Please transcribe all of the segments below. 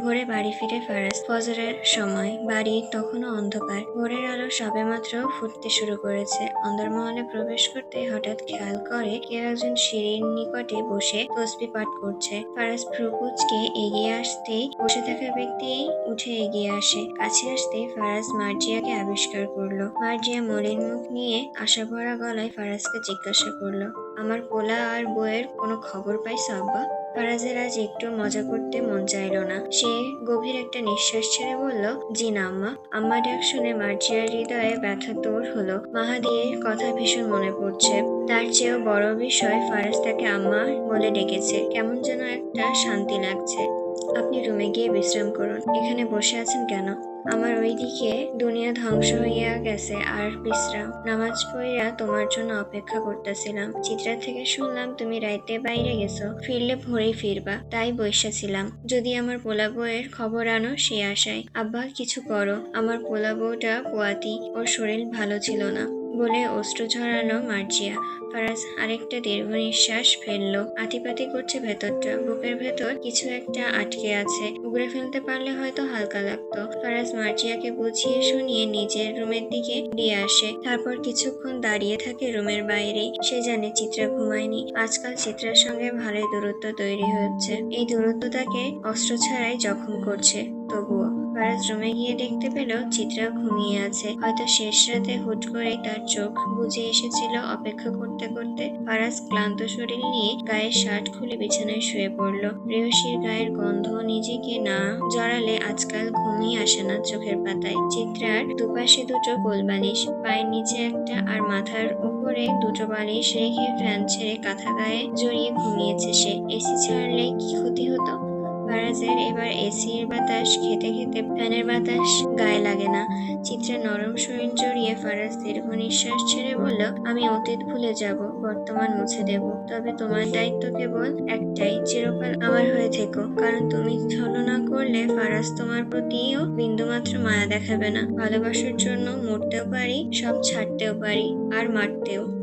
ভোরে বাড়ি ফিরে ফারাজ ফজরের সময়। বাড়ি তখনও অন্ধকার। ভোরের আলো সবেমাত্র ফুটতে শুরু করেছে। অন্দরমহলে প্রবেশ করতে হঠাৎ খেয়াল করে কেউ একজন সিঁড়ির নিকটে বসে তসবি পাঠ করছে। ফারাজ ভ্রুকুচকে এগিয়ে আসতেই বসে থাকা ব্যক্তি উঠে এগিয়ে আসে। কাছে আসতেই ফারাজ মার্জিয়াকে আবিষ্কার করল। মার্জিয়া মলিন মুখ নিয়ে আশা ভরা গলায় ফারাজকে জিজ্ঞাসা করল, আমার পোলা আর বইয়ের কোনো খবর পাইছ, আব্বা? ফারাজের আজ একটু মজা করতে মন চাইল না। সে গভীর একটা নিঃশ্বাস ছেড়ে বলল, জি না, আম্মা। আম্মা ডাক শুনে মার্জিয়ার হৃদয়ে ব্যথা তোর হলো। মাহাদিয়ের কথা ভীষণ মনে পড়ছে। তার চেয়েও বড় বিষয় ফারাজ তাকে আম্মা বলে ডেকেছে। কেমন যেন একটা শান্তি লাগছে। আপনি রুমে গিয়ে বিশ্রাম করুন। এখানে বসে আছেন কেন? আমার ওইদিকে দুনিয়া ধ্বংস হইয়া গেছে, আর বিশ্রাম। নামাজ পড়িয়া তোমার জন্য অপেক্ষা করতেছিলাম। চিত্রা থেকে শুনলাম তুমি রাইতে বাইরে গেছো, ফিরলে ভোরেই ফিরবা, তাই বসেছিলাম যদি আমার পোলা বউয়ের খবর আনো, সে আশায়, আব্বা, কিছু করো। আমার পোলা বউটা পোয়াতি ওর শরীর ভালো ছিল না। বলে অস্ত্র ঝরানো মার্জিয়া। ফারাজ আরেকটা দীর্ঘ নিঃশ্বাস ফেলল। আতিপাতি করছে ভেতরটা। বুকের ভেতর কিছু একটা আটকে আছে। উগড়ে ফেলতে পারলে হয়তো হালকা লাগতো। ফারাজ মার্জিয়াকে বুঝিয়ে শুনিয়ে নিজের রুমের দিকে দিয়ে আসে। তারপর কিছুক্ষণ দাঁড়িয়ে থাকে রুমের বাইরে সে জানে চিত্রা ঘুমায়নি। আজকাল চিত্রার সঙ্গে ভালোই দূরত্ব তৈরি হচ্ছে। এই দূরত্ব তাকে অস্ত্র ছাড়াই জখম করছে, তবুও। ফারাজ রুমে গিয়ে দেখতে পেল চিত্রা ঘুমিয়ে আছে। হয়তো শেষ রাতে হুট করে তার চোখ বুঝে এসেছিল অপেক্ষা করতে করতে। ফারাজ ক্লান্ত শরীর নিয়ে গায়ের শার্ট খুলে বিছানায় শুয়ে পড়ল। প্রেয়সীর গায়ের গন্ধ নিজেকে না জড়ালে আজকাল ঘুমিয়ে আসে না চোখের পাতায়। চিত্রার দুপাশে দুটো গোল বালিশ, পায়ের নিচে একটা আর মাথার উপরে দুটো বালিশ রেখে ফ্যান ছেড়ে কাঁথা গায়ে জড়িয়ে ঘুমিয়েছে সে। এসি ছাড়লে কি ক্ষতি হতো? ফারাজের এবার এসির বাতাস, খেতে খেতে ফ্যানের বাতাস, গায়ে লাগে না। চিত্রে নরম শরীর জড়িয়ে ফারাজ দীর্ঘ নিঃশ্বাস ছেড়ে বলল, আমি অতীত ভুলে যাব, বর্তমান মুছে দেব। তবে তোমার দায়িত্ব কেবল একটাই, চিরকাল আমার হয়ে থেকো। কারণ তুমি ছলনা করলে ফারাজ তোমার প্রতিও বিন্দুমাত্র মায়া দেখাবে না। ভালোবাসার জন্য মরতেও পারি, সব ছাড়তেও পারি, আর মারতেও।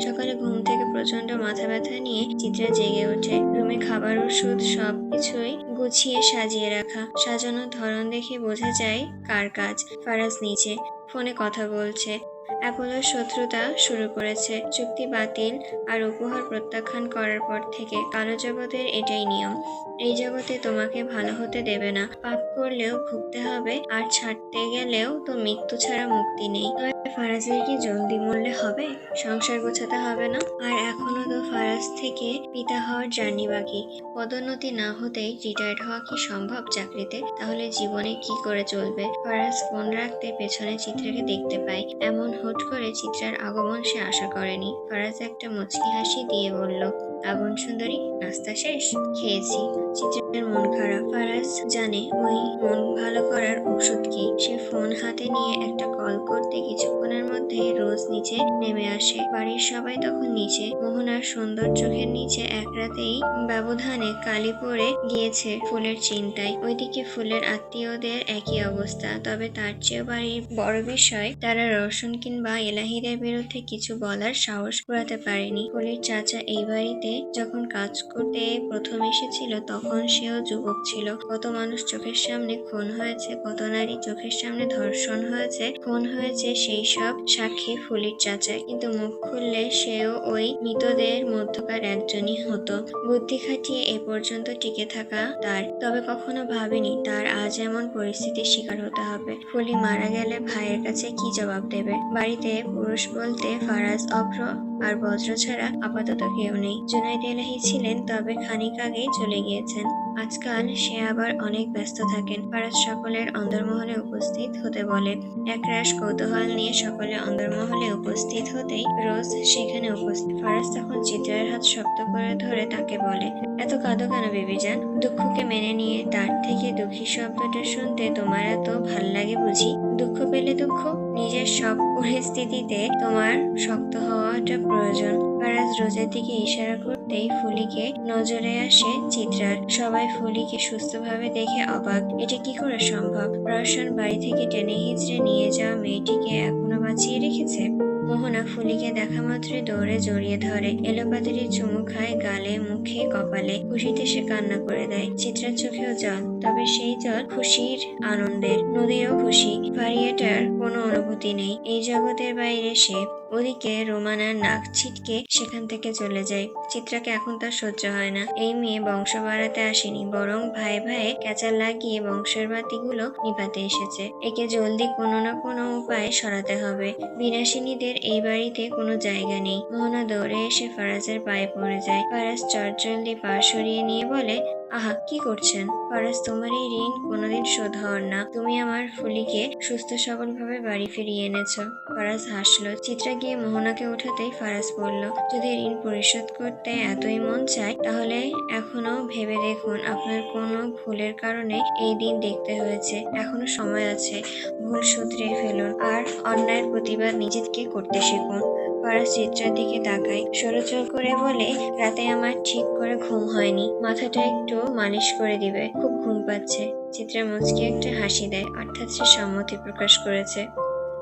সকালে ঘুম থেকে প্রচণ্ড মাথা ব্যথা নিয়ে চিত্রা জেগে ওঠে। রুমে খাবার, ওষুধ সব কিছুই গুছিয়ে সাজিয়ে রাখা। সাজানোর ধরন দেখে বোঝা যায় কার কাজ। ফারাজ নিচে ফোনে কথা বলছে। অ্যাপোলোর শত্রুতা শুরু করেছে। চুক্তি বাতিল আর উপহার প্রত্যাখ্যান করার পর থেকে কালো জগতের এটাই নিয়ম। এই জগতে তোমাকে ভালো হতে দেবে না। পাপ করলেও ভুগতে হবে আর ছাড়তে গেলেও তো মৃত্যু ছাড়া মুক্তি নেই। ফারাজের কি জলদি মরলে হবে? সংসার গোছাতে হবে না? আর এখনও তো ফারাজ থেকে পিতা হওয়ার জার্নি বাকি। পদোন্নতি না হতেই রিটায়ার্ড হওয়া কি সম্ভব চাকরিতে? তাহলে জীবনে কি করে চলবে? ফারাজ ফোন রাখতে পেছনে চিত্রাকে দেখতে পায়। এমন হুট করে চিত্রার আগমন সে আশা করেনি। ফারাজ একটা মুচকি হাসি দিয়ে বলল আগুন সুন্দরী, নাস্তা শেষ। খেয়েছি। চিত্রের মন খারাপ ফারাজ জানে ওই মন ভালো করার ওষুধ কি। সে ফোন হাতে নিয়ে একটা কল করতে কিছুক্ষণের মধ্যে রোজ নিচে নেমে আসে। বাড়ির সবাই তখন নিচে। মোহনার সুন্দর চোখের নিচে এক রাতেই ব্যবধানে কালি পড়ে গিয়েছে ফুলের চিন্তায়। ওইদিকে ফুলের আত্মীয়দের একই অবস্থা। তবে তার চেয়েও বাড়ির বড় বিষয়, তারা রোশন কিংবা এলাহিদের বিরুদ্ধে কিছু বলার সাহস কুড়াতে পারেনি। ফুলের চাচা এই বাড়িতে যখন কাজ করতে প্রথম এসেছিল, তখন সেও যুবক ছিল। কত মানুষ চোখের সামনে খুন হয়েছে, কত নারী চোখের সামনে ধর্ষণ হয়েছে, খুন হয়েছে সেই সব সাক্ষী ফুলির চাচায়। কিন্তু মুখ খুললে সেও ওই মৃতদের মধ্যকার একজনই হতো। বুদ্ধি খাটিয়ে এ পর্যন্ত টিকে থাকা তার, তবে কখনো ভাবেনি তার আজ এমন পরিস্থিতির শিকার হতে হবে। ফুলি মারা গেলে ভাইয়ের কাছে কি জবাব দেবে? বাড়িতে পুরুষ বলতে ফারাজ, অভ্র আর বজ্র ছাড়া আপাতত কেউ নেই। জুনাইদ এলাহি ছিলেন, তবে খানিক আগেই চলে গিয়েছেন। আজকাল সে আবার অনেক ব্যস্ত থাকেন। ফারাজ সকলের অন্দরমহলে উপস্থিত হতে বলে একরাশ কৌতূহল নিয়ে সকলে অন্দরমহলে উপস্থিত হতেই রোজ সেখানে উপস্থিত। ফারাজ তখন চিত্রার হাত শক্ত করে ধরে তাকে বলে, এত কাঁদো কেন বেবিজান দুঃখকে মেনে নিয়ে তার থেকে দুঃখী শব্দটা শুনতে তোমার এত ভালো লাগে বুঝি। দুঃখ পেলে দুঃখ, নিজের সব পরিস্থিতিতে তোমার শক্ত হওয়াটা প্রয়োজন। ফারাজ রোজের দিকে ইশারা করতেই ফুলিকে নজরে আসে চিত্রার। সবাই ফুলিকে সুস্থভাবে দেখে অবাক। এটা কি করে সম্ভব? রওশন বাড়ি থেকে টেনে হিচড়ে নিয়ে যাওয়া মেয়েটিকে এখনও বাঁচিয়ে রেখেছে? মোহনা ফুলিকে দেখা মাত্রই দৌড়ে জড়িয়ে ধরে। এলোপাতারি চুমু খায় গালে, মুখে, কপালে। খুশিতে সে কান্না করে দেয়। চিত্রার চোখেও জল, তবে সেই জল খুশির আনন্দের, নদীরও খুশি। ফারিয়াটার কোনো অনুভূতি নেই। এই জগতের বাইরে সে ওদিকে রোমানার নাক ছিটকে সেখান থেকে চলে যায়। চিত্রাকে এখন তার সহ্য হয় না। এই মেয়ে বংশ বাড়াতে আসেনি, বরং ভাই ভাইয়ে ক্যাচার লাগিয়ে বংশের বাতিগুলো নিভাতে এসেছে। একে জলদি কোনো না কোনো উপায়ে সরাতে হবে। বিনাশিনীদের এই বাড়িতে কোনো জায়গা নেই। মোহনা দৌড়ে এসে ফারাজের পায়ে পড়ে যায়। ফারাজ চটজলদি পা সরিয়ে নিয়ে বলে, আহা, কি করছেন? ফারাজ তোমার এই ঋণ কোনোদিন শোধ হওয়ার না। তুমি আমার ফুলিকে সুস্থ সবল ভাবে বাড়ি ফিরিয়ে এনেছ। ফারাজ হাসলো। চিত্রা গিয়ে মোহনাকে উঠাতেই ফারাজ বলল, যদি ঋণ পরিশোধ করতে এতই মন চায়, তাহলে এখনও ভেবে দেখুন, আপনার কোনো ভুলের কারণে এই দিন দেখতে হয়েছে। এখনও সময় আছে। ভুল শুধরে ফেলুন। আর অন্যায়ের প্রতিবাদ নিজেকে করতে শিখুন। ফারাজ চিত্রার দিকে তাকায় সরুচর করে বলে, রাতে আমার ঠিক করে ঘুম হয়নি। মাথাটা একটু মালিশ করে দিবে। খুব ঘুম পাচ্ছে। চিত্রা মুচকি একটা হাসি দেয়, অর্থাৎ সে সম্মতি প্রকাশ করেছে।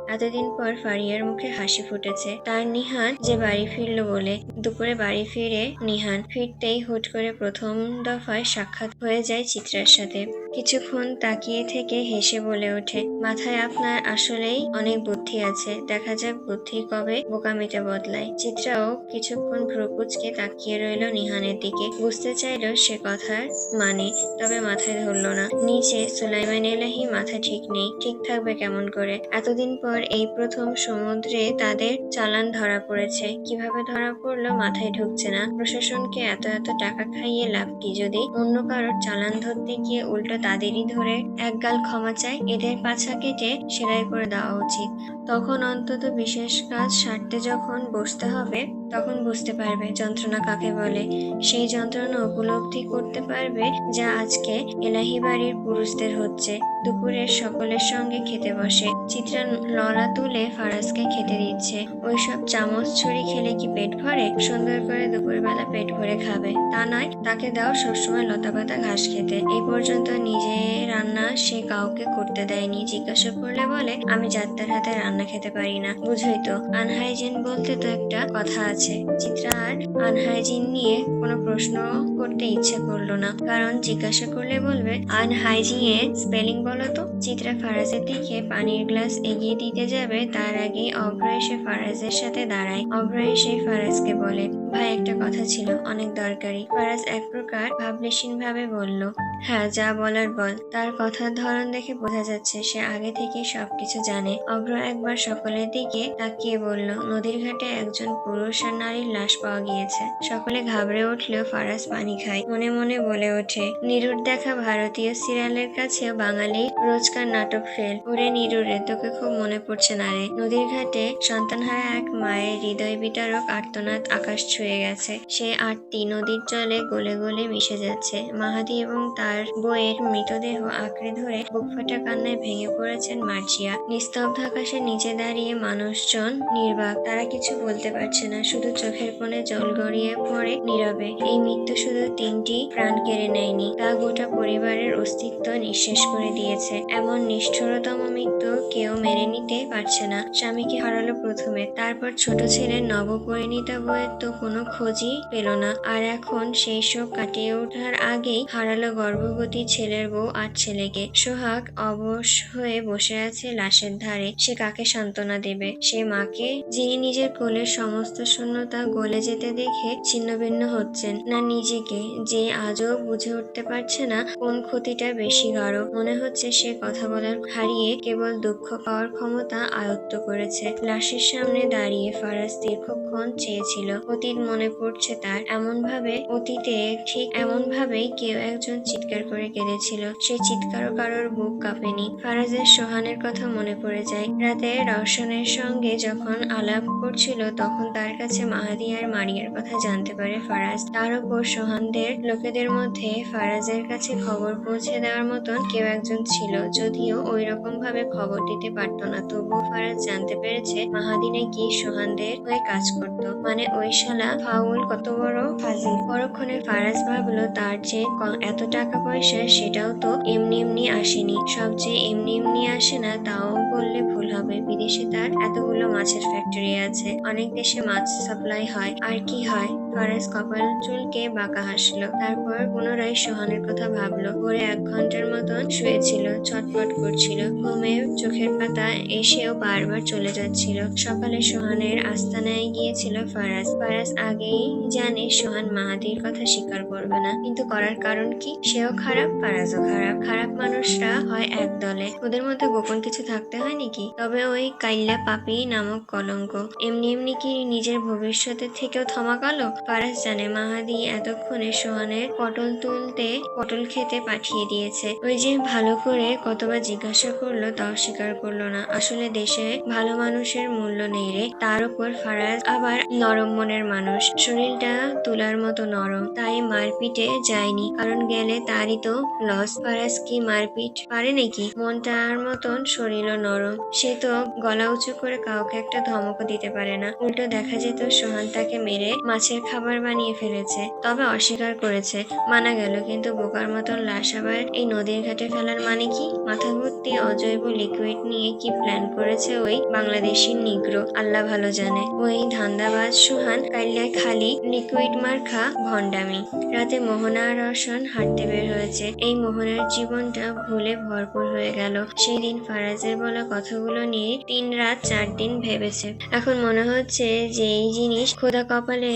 এতদিন পর ফারিয়ার মুখে হাসি ফুটেছে। তার নিহান যে বাড়ি ফিরল বলে, দুপুরে বাড়ি ফিরে নিহান ফিরতেই হুট করে প্রথম দফায় সাক্ষাৎ হয়ে যায় চিত্রার সাথে। কিছুক্ষণ তাকিয়ে থেকে হেসে বলে ওঠে, মাথায় আপনার আসলেই অনেক বুদ্ধি আছে। দেখা যাক বুদ্ধি কবে বোকামিতে বদলায়। চিত্রাও কিছুক্ষণ ভ্রুকুচকে তাকিয়ে রইল নিহানের দিকে। বুঝতে চাইল সে কথার মানে তবে মাথায় ধরল না। নিচে সুলাইমান এলাহি, মাথা ঠিক নেই। ঠিক থাকবে কেমন করে? এতদিন পর এই প্রথম সমুদ্রে তাদের চালান ধরা পড়েছে। কীভাবে ধরা পড়ল মাথায় ঢুকছে না। প্রশাসনকে এত এত টাকা খাইয়ে লাভ কি যদি? অন্য কারোর চালান ধরতে গিয়ে উল্টো তাদেরই ধরে একগাল ক্ষমা চায় এদের পাছা কেটে সেলাই করে দেওয়া উচিত। তখন অন্তত বিশেষ কাজ সারতে যখন বসতে হবে, তখন বুঝতে পারবে যন্ত্রণা কাকে বলে। সেই যন্ত্রণা উপলব্ধি করতে পারবে যা আজকে এলাহি বাড়ির পুরুষদের হচ্ছে। দুপুরের সকলের সঙ্গে খেতে বসে। চিত্রা ললা তুলে ফারাজকে খেতে দিচ্ছে। ওইসব চামচ ছুরি খেলে কি পেট ভরে? সুন্দর করে দুপুরবেলা পেট ভরে খাবে। তা নয়, তাকে দাও সবসময় লতাপাতা ঘাস খেতে। এই পর্যন্ত নিজে রান্না সে কাউকে করতে দেয়নি। জিজ্ঞাসা করলে বলে, আমি যাত্রার হাতে রান্না খেতে পারি না বুঝই তো? আনহাইজিন বলতে তো একটা কথা আছে। চিত্রা আর আনহাইজিন নিয়ে কোনো প্রশ্ন করতে ইচ্ছে করল না। কারণ জিজ্ঞাসা করলে বলবে আনহাইজিনের স্পেলিং বলো তো? চিত্রা ফারাজের দিকে পানির গ্লাস এগিয়ে দিতে যাবে, তার আগে অভ্র এসে ফারাজের সাথে দাঁড়ায়। অভ্র এসে ফারাজকে বলে, ভাই, একটা কথা ছিল, অনেক দরকারি। ফারাজ এক প্রকার ভাবলেশীন ভাবে বলল হ্যাঁ যা বলার বল। তার কথার ধরন দেখে বোঝা যাচ্ছে সে আগে থেকে সবকিছু জানে। অভ্র একবার সকলের দিকে তাকিয়ে বলল, নদীর ঘাটে একজন পুরুষ আর নারীর লাশ পাওয়া গিয়েছে। সকলে ঘাবড়ে উঠলেও ফারাজ পানি খায়। মনে মনে বলে ওঠে, নিরুর দেখা ভারতীয় সিরিয়ালের কাছে বাঙালি রোজকার নাটক ফেল। ওরে নিরুরে তোকে খুব মনে পড়ছে না রে? নদীর ঘাটে সন্তানহারা এক মায়ের হৃদয় বিতারক আর্তনাদ আকাশ ছুঁয়ে গেছে। সে আটটি নদীর জলে গলে গলে মিশে যাচ্ছে। মাহাদি এবং তার বইয়ের মৃতদেহ আঁকড়ে ধরে বুক ফাটা কান্নায় ভেঙে পড়েছেন মার্জিয়া। নিস্তব্ধ আকাশে নিচে দাঁড়িয়ে মানুষজন নির্বাক, তারা কিছু বলতে পারছে না, শুধু চোখের কোণে জল গড়িয়ে পড়ে নীরবে। এই মৃত্যু শুধু তিনটি প্রাণ কেড়ে নেয়নি, তা গোটা পরিবারের অস্তিত্ব নিঃশেষ করে দিয়েছে। এমন নিষ্ঠুরতম মৃত্যু কেউ মেনে নিতে পারছে না। স্বামীকে হারালো প্রথমে, তারপর ছোট ছেলের নবপরিণীতা বইয়ের তো কোনো খোঁজই পেল না। আর এখন সেই শোক কাটিয়ে ওঠার আগেই হারালো গর্ভবতী ছেলের বউ আর ছেলেকে। সোহাগ অবশ হয়ে বসে আছে লাশের ধারে। সে কাকে সান্ত্বনা দেবে? সে মাকে? যিনি নিজের কোলের সমস্ত শূন্যতা গলে যেতে দেখে ছিন্নভিন্ন হচ্ছেন। না নিজেকে, যে আজও বুঝে উঠতে পারছে না কোন ক্ষতিটা বেশি গাঢ়। মনে হচ্ছে সে কথা বলার হারিয়ে কেবল দুঃখ পাওয়ার ক্ষমতা আয়ত্ত করেছে। লাশের সামনে দাঁড়িয়ে ফারাজ দীর্ঘক্ষণ চেয়েছিল। অতীত মনে পড়ছে তার। এমন ভাবে অতীতে ঠিক এমন ভাবেই কেউ একজন চিৎকার করে কেঁদেছিল। সে চিৎকারও কারোর বুক কাঁপেনি। ফারাজের সোহানের কথা মনে পড়ে যায়। রাতে রওশনের সঙ্গে যখন আলাপ করছিল, তখন তার কাছে মাহাদি আর মারিয়ার কথা জানতে পারে ফারাজ। তার উপর সোহানদের, লোকেদের মধ্যে ফারাজের কাছে খবর পৌঁছে দেওয়ার মতন কেউ একজন ছিল, যদিও ওই রকম ভাবে খবর দিতে পারত না। তবুও ফারাজ জানতে পেরেছে মাহাদি নাকি সোহানদের হয়ে কাজ করত। মানে ওই শালা ফাউল কত বড় ফাজিল। পরক্ষণে ফারাজ ভাবলো, তার যে এত টাকা পয়সা সেটাও তো এমনি এমনি আসেনি। সব যে এমনি এমনি আসে না, তাও বললে ভুল হবে। বিদেশে তার এতগুলো মাছের ফ্যাক্টরি আছে। অনেক দেশে মাছ সাপ্লাই হয়। আর কি হয়? ফারাজ কপাল চুলকে বাঁকা হাসলো। তারপর পুনরায় সোহানের কথা ভাবলো। পরে এক ঘণ্টার মতন শুয়েছিল, ছটফট করছিল। ঘুমে চোখের পাতা এসেও বারবার চলে যাচ্ছিল। সকালে সোহানের আস্তানায় গিয়েছিল ফারাজ। ফারাজ আগেই জানে সোহান মাহাদির কথা স্বীকার করবে না। কিন্তু করার কারণ কি? সেও খারাপ, ফারাজও খারাপ। খারাপ মানুষরা হয় এক দলে ওদের মধ্যে গোপন কিছু থাকতে হয় নাকি? তবে ওই কাইল্লা পাপি নামক কলঙ্ক। এমনি এমনি কি নিজের ভবিষ্যতের থেকেও থমা গেল? ফারাজ জানে, মাহাদি এতক্ষণে সোহানের পটল তুলতে পটল খেতে পাঠিয়ে দিয়েছে। ওই যে ভালো করে কতবার জিজ্ঞাসা করল, তাও স্বীকার করল না। আসলে দেশে ভালো মানুষের মূল্য নেই রে। তার উপর ফারাজ আবার নরম মনের মানুষ। শরীরটা তুলার মতো নরম, তাই মারপিটে যায়নি। কারণ গেলে তারই তো লস ফারাজ কি মারপিট পারে নাকি? মনটার মতন শরীরও নরম। সে তো গলা উঁচু করে কাউকে একটা ধমকও দিতে পারে না। উল্টো দেখা যেত সোহান তাকে মেরে মাছের খাবার বানিয়ে ফেলেছে, তবে অস্বীকার করেছে। মানা গেল, কিন্তু বোকার মতন লাশ আবার এই নদীর ঘাটে ফেলার মানে কি? মাথা ভর্তি অজৈব লিকুইড নিয়ে কি প্ল্যান করেছে ওই বাংলাদেশি নিগ্রো? আল্লাহ ভালো জানে। ওই ধান্দাবাজ সুহান কাইল্লায় খালি লিকুইড মার্খা ভণ্ডামি। রাতে মোহনা আর রসন হাঁটতে বের হয়েছে। এই মোহনার জীবনটা ভুলে ভরপুর হয়ে গেল। সেই দিন ফারাজের বলা কথাগুলো নিয়ে তিন রাত চার দিন ভেবেছে। এখন মনে হচ্ছে যে এই জিনিস খোদা কপালে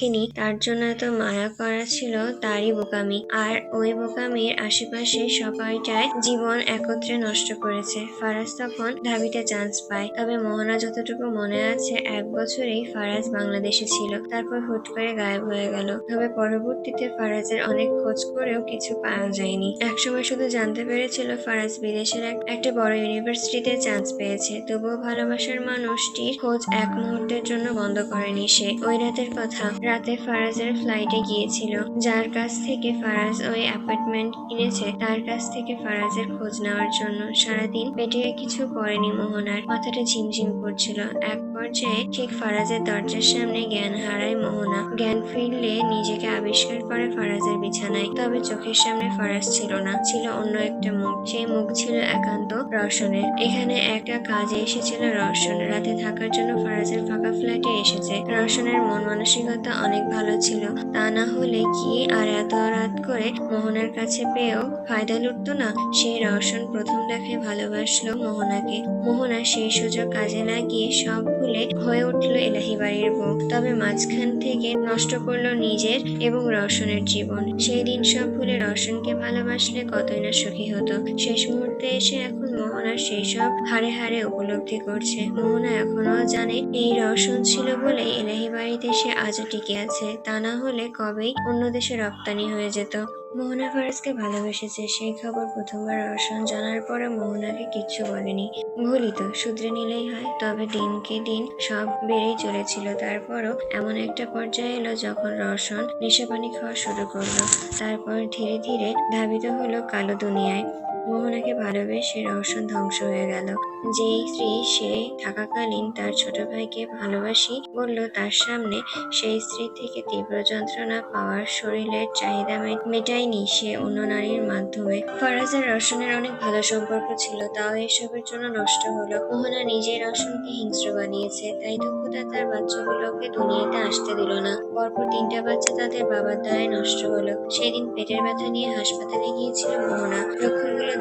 রাখেনি তার জন্য এত মায়া করা ছিল তারই বোকামি। আর ওই বোকামির আশেপাশে সবাইটাই জীবন একত্রে নষ্ট করেছে। ফারাজ তখন ধাবিতে চান্স পায়। তবে মোহনা যতটুকু মনে আছে, এক বছরেই ফারাজ বাংলাদেশে ছিল। তারপর হুট করে গায়েব হয়ে গেল। তবে পরবর্তীতে ফারাজের অনেক খোঁজ করেও কিছু পাওয়া যায়নি। একসময় শুধু জানতে পেরেছিল ফারাজ বিদেশের এক- একটা বড় ইউনিভার্সিটিতে চান্স পেয়েছে। তবুও ভালোবাসার মানুষটির খোঁজ এক মুহূর্তের জন্য বন্ধ করেনি সে। ওই রাতের কথা। রাতে ফারাজের ফ্লাইটে গিয়েছিল। যার কাছ থেকে ফারাজ ওই অ্যাপার্টমেন্ট কিনেছে, তার কাছ থেকে ফারাজের খোঁজ নেওয়ার জন্য। সারাদিন পেটে কিছু পড়েনি মোহনার। মাথাটা ঝিমঝিম করছিল। এক পর্যায়ে ঠিক ফারাজের দরজার সামনে জ্ঞান হারায় মোহনা। জ্ঞান ফিরলে নিজেকে আবিষ্কার করে ফারাজের বিছানায়। তবে চোখের সামনে ফারাজ ছিল না, ছিল অন্য একটা মুখ। সেই মুখ ছিল একান্ত রসনের এখানে একটা কাজে এসেছিল রসন রাতে থাকার জন্য ফারাজের ফাঁকা ফ্ল্যাটে এসেছে। রসনের মন মানসিকতা অনেক ভালো ছিল। তা না হলে কি আর এত রাত করে মোহনার কাছে পেয়েও ফায়দা লুটতো না? সেই রওশন প্রথম দেখায় ভালোবাসলো মোহনাকে। মোহনা সেই সুযোগ কাজে লাগিয়ে সব ভুলে হয়ে উঠল এলাহি বাড়ির বউ তবে মাঝখান থেকে নষ্ট করল নিজের এবং রওশনের জীবন। সেই দিন সব ভুলে রওশনকে ভালোবাসলে কতই না সুখী হতো। শেষ মুহূর্তে এসে এখন মোহনা সেই সব হারে হারে উপলব্ধি করছে। মোহনা এখনও জানে এই রওশন ছিল বলে এলাহি বাড়িতে সে আজও টিকে আছে। তা না হলে কবেই অন্য দেশে রপ্তানি হয়ে যেত। মোহনা ফারাজকে ভালোবেসেছে। সেই খবর প্রথমবার রসন জানার পরে মোহনাকে কিচ্ছু বলেনি। ভুলই তো, শুধরে নিলেই হয়। তবে দিনকে দিন সব বেড়েই চলেছিল। তারপরও এমন একটা পর্যায়ে এলো যখন রওশন নেশাপানি খাওয়া শুরু করল। তারপর ধীরে ধীরে ধাবিত হলো কালো দুনিয়ায়। মোহনাকে ভালোবেসে রওশন ধ্বংস হয়ে গেল। যেই স্ত্রী সে থাকাকালীন তার ছোট ভাইকে ভালোবাসি বলল, তার সামনে সেই স্ত্রী থেকে তীব্র যন্ত্রণা পাওয়ার শরীরের চাহিদা মেটায়নি সে অন্য নারীর মাধ্যমে। ফারাজ আর রওশনের অনেক ভালো সম্পর্ক ছিল, তাও এসবের জন্য নষ্ট হলো। মোহনা নিজেই রওশনকে হিংস্র বানিয়েছে, তাই তো খোদা তার বাচ্চাগুলোকে দুনিয়াতে আসতে দিল না। পরপর তিনটা বাচ্চা তাদের বাবার দ্বারাই নষ্ট হলো। সেদিন পেটের ব্যথা নিয়ে হাসপাতালে গিয়েছিল মোহনা।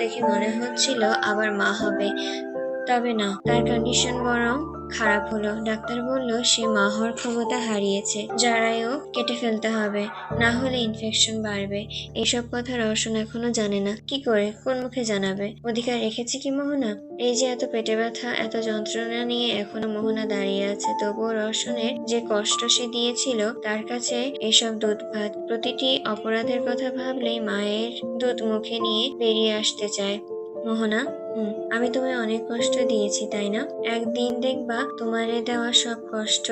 দেখে মনে হচ্ছিল আবার মা হবে। তবে না তার কন্ডিশন বরং খারাপ হলো। ডাক্তার বলল, সে মা হওয়ার ক্ষমতা হারিয়েছে। যারাইও কেটে ফেলতে হবে, না হলে ইনফেকশন বাড়বে। এসব কথা রওশন এখনও জানে না। কি করে? কোন মুখে জানাবে? অধিকার রেখেছে কি মোহনা? এই যে এত পেটে ব্যথা, এত যন্ত্রণা নিয়ে এখনও মোহনা দাঁড়িয়ে আছে, তবুও রওশনের যে কষ্ট সে দিয়েছিল, তার কাছে এসব দুধ ভাত প্রতিটি অপরাধের কথা ভাবলেই মায়ের দুধ মুখে নিয়ে বেরিয়ে আসতে চায়। মোহনা, হুম, আমি তোমায় অনেক কষ্ট দিয়েছি, তাই না? একদিন দেখবা তোমারে দেওয়া সব কষ্ট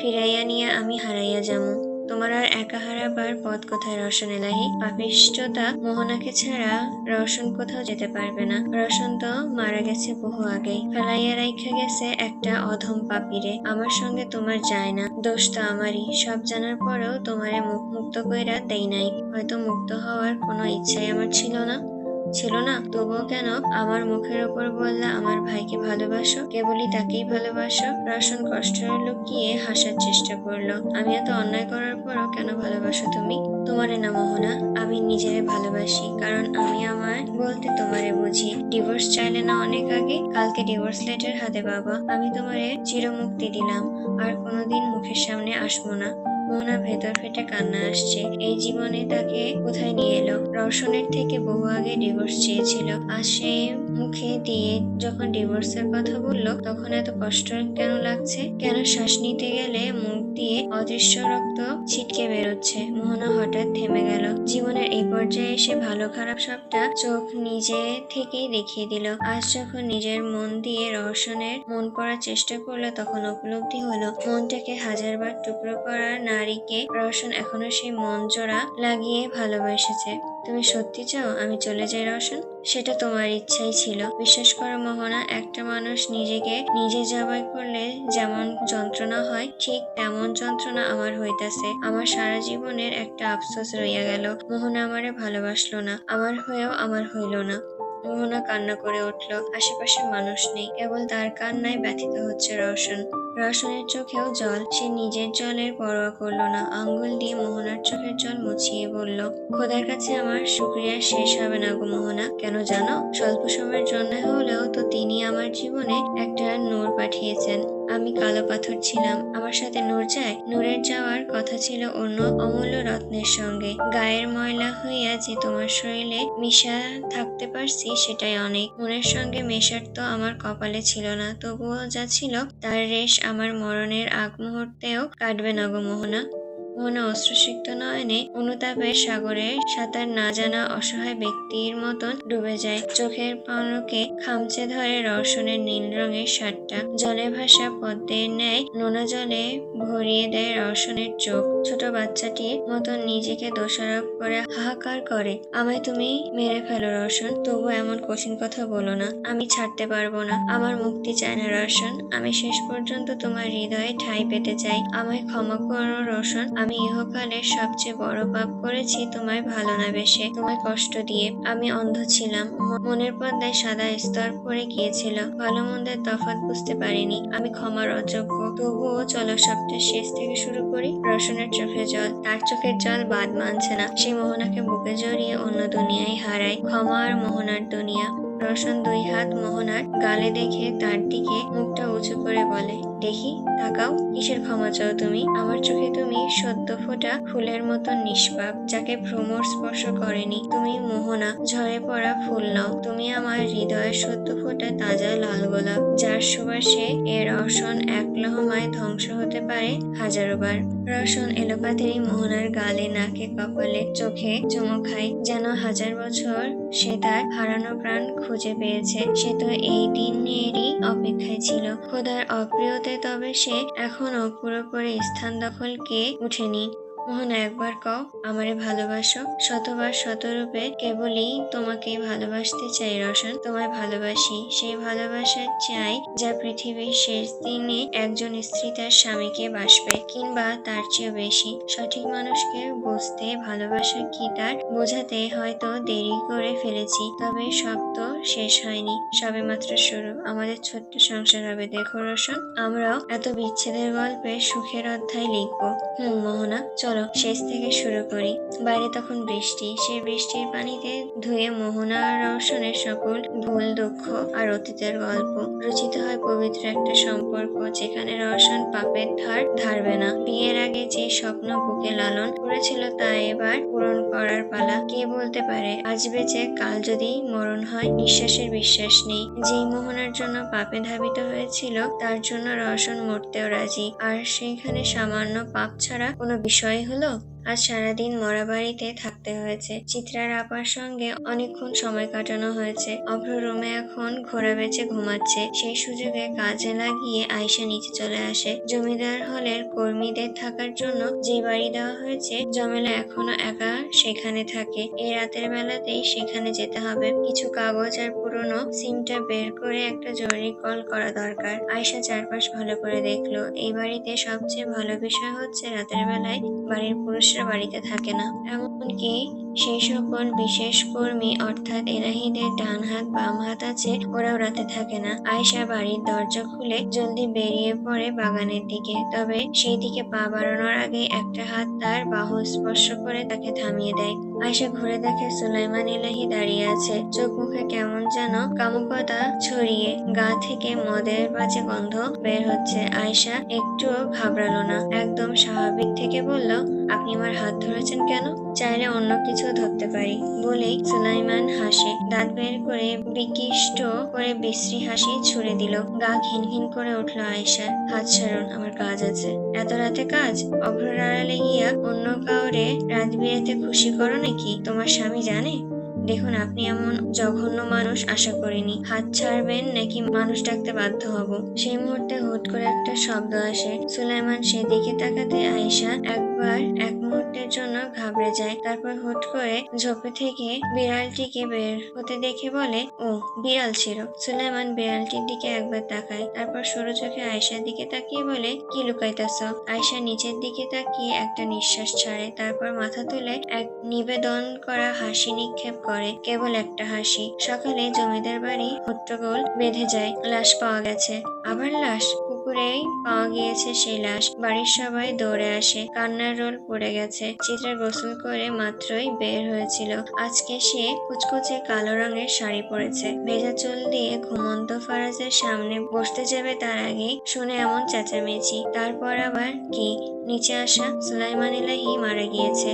ফিরাইয়া নিয়ে আমি হারাইয়া যাব তোমার আর একা হারাবার পথ কোথায় রওশন এলাহি? পাপিষ্টতা মোহনাকে ছাড়া রওশন কোথাও যেতে পারবে না। রওশন তো মারা গেছে বহু আগেই। ফেলাইয়া রাইখা গেছে একটা অধম পাপিরে। আমার সঙ্গে তোমার যায় না। দোষ তো আমারই। সব জানার পরেও তোমারে মুখ মুক্ত কইরা দেই নাই। হয়তো মুক্ত হওয়ার কোনো ইচ্ছাই আমার ছিল না। ছিল না, তবুও কেন? আমার মুখের ওপর বললা, আমার ভাইকে ভালোবাসো, কেবলই তাকেই ভালোবাসো। রসন কষ্ট লুকিয়ে হাসার চেষ্টা করল। আমি এত অন্যায় করার পরও কেন ভালোবাসো তুমি? তোমারে না মোহনা, আমি নিজেরে ভালোবাসি, কারণ আমি আমার বলতে তোমারে বুঝি। ডিভোর্স চাইলে না অনেক আগে, কালকে ডিভোর্স লেটার হাতে বাবা আমি তোমারে চিরমুক্তি দিলাম, আর কোনোদিন মুখের সামনে আসব না। মোহনার ভেতর ফেটে কান্না আসছে। এই জীবনে তাকে কোথায় নিয়ে এলো? রওশনের থেকে বহু আগে ডিভোর্স চেয়েছিল। আর সে মুখে দিয়ে যখন ডিভোর্সের কথা বলল, তখন এত কষ্ট কেন লাগছে? কেন শ্বাস নিতে গেলে মুখ দিয়ে অদৃশ্য রক্ত ছিটকে বেরোচ্ছে। মোহনা হঠাৎ থেমে গেল। জীবনের এই পর্যায়ে এসে ভালো খারাপ সবটা চোখ নিজে থেকেই দেখিয়ে দিল। আজ যখন নিজের মন দিয়ে রওশনের মন পড়ার চেষ্টা করল, তখন উপলব্ধি হলো, মনটাকে হাজারবার টুকরো করা নারীকে রওশন এখনও সেই মন জোড়া লাগিয়ে ভালোবেসেছে। তুমি সত্যি চাও আমি চলে যাই রওশন সেটা তোমার ইচ্ছাই ছিল। বিশ্বাস করো মোহনা, একটা মানুষ নিজেকে নিজে জবাই করলে যেমন যন্ত্রণা হয়, ঠিক তেমন যন্ত্রণা আমার হইতাছে। আমার সারা জীবনের একটা আফসোস রইয়া গেল। মোহনা আমারে ভালোবাসলো না। আমার হয়েও আমার হইল না। মোহনা কান্না করে উঠল। আশেপাশে মানুষ নেই, কেবল তার কান্নায় ব্যথিত হচ্ছে রওশন। রওশনের চোখেও জল, সে নিজের জলের পরোয়া করল না। আঙ্গুল দিয়ে মোহনার চোখের জল মুছিয়ে বলল, খোদার কাছে আমার সুক্রিয়া শেষ হবে না গো মোহনা। কেন জানো, স্বল্প সময়ের জন্য হলেও তো তিনি আমার জীবনে একটা নূর পাঠিয়েছেন। আমি কালো পাথর ছিলাম। আমার সাথে নূর যায়। নূরের যাওয়ার কথা ছিল অন্য অমূল্য রত্নের সঙ্গে। গায়ের ময়লা হইয়া যে তোমার শরীরে মিশা থাকতে পারছি, সেটাই অনেক। মনের সঙ্গে মেশার তো আমার কপালে ছিল না। তবুও যা ছিল, তার রেশ আমার মরণের আগ মুহূর্তেও কাটবে না মোহনা। মোহনা অশ্রুসিক্ত নয়নে অনুতাপের সাগরে সাঁতার না জানা অসহায় ব্যক্তির মতন ডুবে যায়। চোখের পালকে খামচে ধরে রওশনের নীল রঙের শার্টটা জলে ভাসা পদ্মের ন্যায় নোনা জলে ভরিয়ে দেয় রওশনের চোখ। ছোট বাচ্চাটির মতন নিজেকে দোষারোপ করে হাহাকার করে। আমায় তুমি মেরে ফেলো রওশন তবু এমন কঠিন কথা বলো না। আমি ছাড়তে পারব না। আমার মুক্তি চায় না রওশন আমি শেষ পর্যন্ত তোমার হৃদয়ে ঠাঁই পেতে চাই। আমায় ক্ষমা করো রওশন আমি ইহকালের সবচেয়ে বড় পাপ করেছি, তোমায় ভালো না বেশে তোমায় কষ্ট দিয়ে আমি অন্ধ ছিলাম। মনের পর্দায় সাদা স্তর পড়ে গিয়েছিল। ভালো মন্দের তফাৎ বুঝতে পারিনি। আমি ক্ষমার অযোগ্য তবুও চলো সবটা শেষ থেকে শুরু করি। রসনের চোখে জল, তার চোখের জল বাদ মানছে না। সে মোহনাকে বুকে জড়িয়ে অন্য দুনিয়ায় হারায়। ক্ষমার মোহনার দুনিয়া। রসন দুই হাত মোহনার গালে দেখে তার দিকে মুখটা উঁচু করে বলে দেখি, তাকাও, কিসের ক্ষমা চাও তুমি? আমার চোখে তুমি সদ্য ফোটা ফুলের মতো নিষ্পাপ, যাকে ভ্রমর স্পর্শ করেনি। তুমি মোহনা, ঝরে পড়া ফুল নাও। তুমি আমার হৃদয়ের সদ্য ফোটা তাজা লাল গোলাপ, যার সুবাসে এর রসন এক লহমায় ধ্বংস হতে পারে হাজারো বার। রসন এলোপাতেরই মোহনার গালে, নাকে, কপালে, চোখে চুমো খায়, যেন হাজার বছর সে তার হারানো প্রাণ খুঁজে পেয়েছে। সে তো এই দিনেরই অপেক্ষায় ছিল। খোদার অপ্রিয়তে তবে সে এখনও পুরোপুরি স্থান দখলকে উঠেনি। মোহনা একবার কও, আমারে ভালোবাসো। শতবার শতরূপে কেবলই তোমাকে ভালোবাসতে চাই রসন তোমায় ভালোবাসি, সেই ভালোবাসা চাই যা পৃথিবীর শেষ দিনে একজন স্ত্রী তার স্বামীকে বাসবে কিংবা তার চেয়েও বেশি। সঠিক মানুষকে বুঝতে, ভালোবাসা কি তার, বোঝাতে হয়তো দেরি করে ফেলেছি, তবে সব তো শেষ হয়নি। সবে মাত্র শুরু, আমাদের ছোট্ট সংসার হবে। দেখো রোশন, আমরাও এত বিচ্ছেদের গল্পে সুখের অধ্যায় লিখব। হুম, মোহনা, চলো। শেষ থেকে শুরু করি। বাইরে তখন বৃষ্টি। সেই বৃষ্টির পানিতে ধুয়ে মোহনা রওশনের সকল ভুল, দুঃখ আর অতীতের গল্প রচিত হয় পবিত্র একটা সম্পর্ক যেখানে রওশন পাপের ধার ধারবে না। বিয়ের আগে যে স্বপ্ন বুকে লালন করেছিল তা এবার পূরণ করার পালা কে বলতে পারে? আজ বেঁচে, কাল যদি মরণ হয়, নিঃশ্বাসের বিশ্বাস নেই। যেই মোহনার জন্য পাপে ধাবিত হয়েছিল, তার জন্য রওশন মরতেও রাজি। আর সেইখানে সামান্য পাপ ছাড়া কোনো বিষয় হলো? আজ সারাদিন মরা বাড়িতে থাকতে হয়েছে। চিত্রার আপার সঙ্গে অনেকক্ষণ সময় কাটানো হয়েছে। অভ্র রুমে এখন ঘোড়া বেচে ঘুমাচ্ছে। সেই সুযোগে কাজে লাগিয়ে আয়সা নিচে চলে আসে। জমিদার হলের কর্মীদের থাকার জন্য যে বাড়ি দেওয়া হয়েছে জমেলা এখনও একা সেখানে থাকে। এই রাতের বেলাতেই সেখানে যেতে হবে। কিছু কাগজ আর পুরনো সিমটা বের করে একটা জরুরি কল করা দরকার। আয়সা চারপাশ ভালো করে দেখল। এই বাড়িতে সবচেয়ে ভালো বিষয় হচ্ছে রাতের বেলায় বাড়ির পুরুষরা বাড়িতে থাকে না। এমনকি সেই সকল বিশেষ কর্মী, অর্থাৎ এলাহিদের ডান হাত, বাম হাত আছে, ওরাও রাতে থাকে না। আয়সা বাড়ির দরজা খুলে জলদি বেরিয়ে পড়ে বাগানের দিকে। তবে সেই দিকে পা বাড়ানোর আগে একটা হাত তার বাহু স্পর্শ করে তাকে থামিয়ে দেয়। আয়সা ঘুরে দেখে সুলাইমান এলাহি দাঁড়িয়ে আছে। চোখ মুখে কেমন যেন কামুকতা ছড়িয়ে গা থেকে মদের বাজে গন্ধ বের হচ্ছে। আয়সা একটুও ঘাবড়ালো না। একদম স্বাভাবিক থেকে বলল, আপনি আমার হাত ধরেছেন কেন? চাইলে অন্য কিছু ধরতে পারি বলেই সুলাইমান হাসে। দাঁত বের করে বিকিষ্ট করে বিশ্রী হাসি ছুড়ে দিল। গা ঘিন ঘিন করে উঠল আয়েশার হাত ছাড়ুন, আমার কাজ আছে। এত রাতে কাজ? অভ্র আড়ালে গিয়া অন্য কাউরে রাত বিরেতে খুশি করো নাকি? তোমার স্বামী জানে? দেখুন, আপনি এমন জঘন্য মানুষ আশা করিনি। হাত ছাড়বেন নাকি মানুষ ডাকতে বাধ্য হব? সেই মুহূর্তে হুট করে একটা শব্দ আসে। সুলাইমান সেদিকে তাকাতে আয়েশা একবার এক মুহূর্তের জন্য ঘাবড়ে যায়। তারপর হুট করে ঝোপে থেকে বিড়ালটিকে বের হতে দেখে বলে, ও, বিড়াল ছিল। সুলাইমান বিড়ালটির দিকে একবার তাকায়। তারপর সরু চোখে আয়েশার দিকে তাকিয়ে বলে, কি লুকাইতাছ? আয়েশা নিচের দিকে তাকিয়ে একটা নিঃশ্বাস ছাড়ে। তারপর মাথা তুলে এক নিবেদন করা হাসি নিক্ষেপ করে, কেবল একটা হাসি। সকালে জমিদার বাড়ি হট্টগোল বেঁধে যায়, লাশ পাওয়া গেছে। আবার লাশ পুকুরেই পাওয়া গিয়েছে সেই লাশ। বাড়ির সবাই দৌড়ে আসে। কান্নার রোল পড়ে গেছে। চিত্রা গোসল করে মাত্রই বের হয়েছিল। আজকে সে কুচকুচে কালো রঙের শাড়ি পরেছে। ভেজা চুল দিয়ে ঘুমন্ত ফারাজের সামনে বসতে যাবে তার আগে শুনে এমন চেঁচামেচি। তারপর আবার কি? নিচে আসা সুলাইমান ইলাহি মারা গিয়েছে।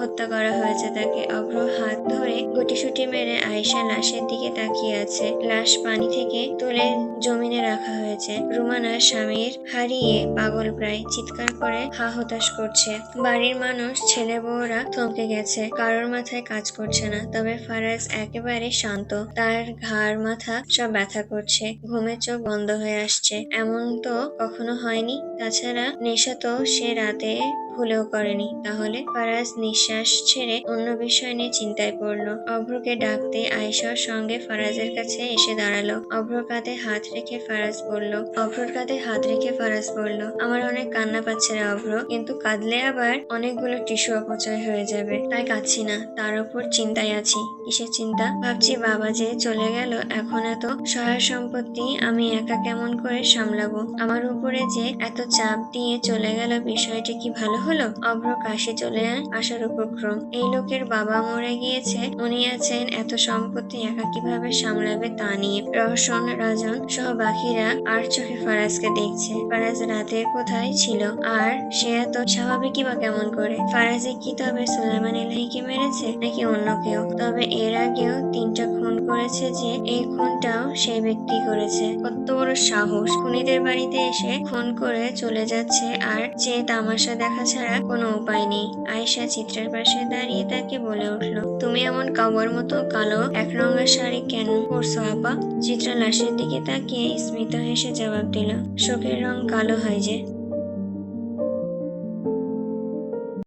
হত্যা করা হয়েছে, তাকে অভ্র হাত ধরে গুটিসুটি মেরে আয়েশা লাশের দিকে তাকিয়ে আছে। লাশ পানি থেকে তুলে জমিনে রাখা হয়েছে। রুমানা স্বামীর হারিয়ে পাগল প্রায় চিৎকার করে হা হতাশ করছে। বাড়ির মানুষ, ছেলে বউরা থমকে গেছে। কারোর মাথায় কাজ করছে না, তবে ফারাজ একেবারে শান্ত। তার ঘাড় মাথা সব ব্যথা করছে। ঘুমের চোখ বন্ধ হয়ে আসছে। এমন তো কখনো হয়নি। তাছাড়া নেশা তো সে রাতে ভুলেও করেনি। তাহলে ফারাজ নিঃশ্বাস ছেড়ে অন্য বিষয় নিয়ে চিন্তায় পড়ল। অভ্রকে ডাকতে আয়েশার সঙ্গে ফারাজের কাছে এসে দাঁড়াল। অভ্র কাঁধে হাত রেখে ফারাজ বলল, অভ্রর কাঁধে হাত রেখে ফারাজ বলল, আমার অনেক কান্না পাচ্ছে রে অভ্র, কিন্তু কাঁদলে আবার অনেকগুলো টিস্যু অপচয় হয়ে যাবে। তাই কাঁদছি না, তার উপর চিন্তায় আছি। কিসের চিন্তা? ভাবছি বাবা যে চলে গেল, এখন এত সহায় সম্পত্তি আমি একা কেমন করে সামলাবো? আমার উপরে যে এত চাপ দিয়ে চলে গেল, বিষয়টি কি ভালো হলো অভ্র কাশি চলে আসার উপক্রম। এই লোকের বাবা মরে গিয়েছে, উনি আছেন এত সম্পত্তি একা কীভাবে সামলাবে তা নিয়ে। রহসন রাজন সহ বাকিরা আর চোখে ফারাজকে দেখছে। ফারাজ রাতে কোথায় ছিল? আর সে এত স্বাভাবিকই বা কেমন করে? ফারাজে কি তবে সুলাইমান এলাহিকে মেরেছে নাকি অন্য কেউ? তবে এর আগেও তিনটা করেছে যে এই খুনটাও সেই ব্যক্তি করেছে। কত বড় সাহস। খুনিদের বাড়িতে এসে খুন করে চলে যাচ্ছে আর যে তামাশা দেখা ছাড়া কোনো উপায় নেই। আয়েশা চিত্রের পাশে দাঁড়িয়ে তাকে বলে উঠল, তুমি এমন কাবর মতো কালো এক রঙের শাড়ি কেন পরছো আপা? চিত্রা লাশের দিকে তাকিয়ে স্মিত হেসে জবাব দিল, শোকের রং কালো হয় যে।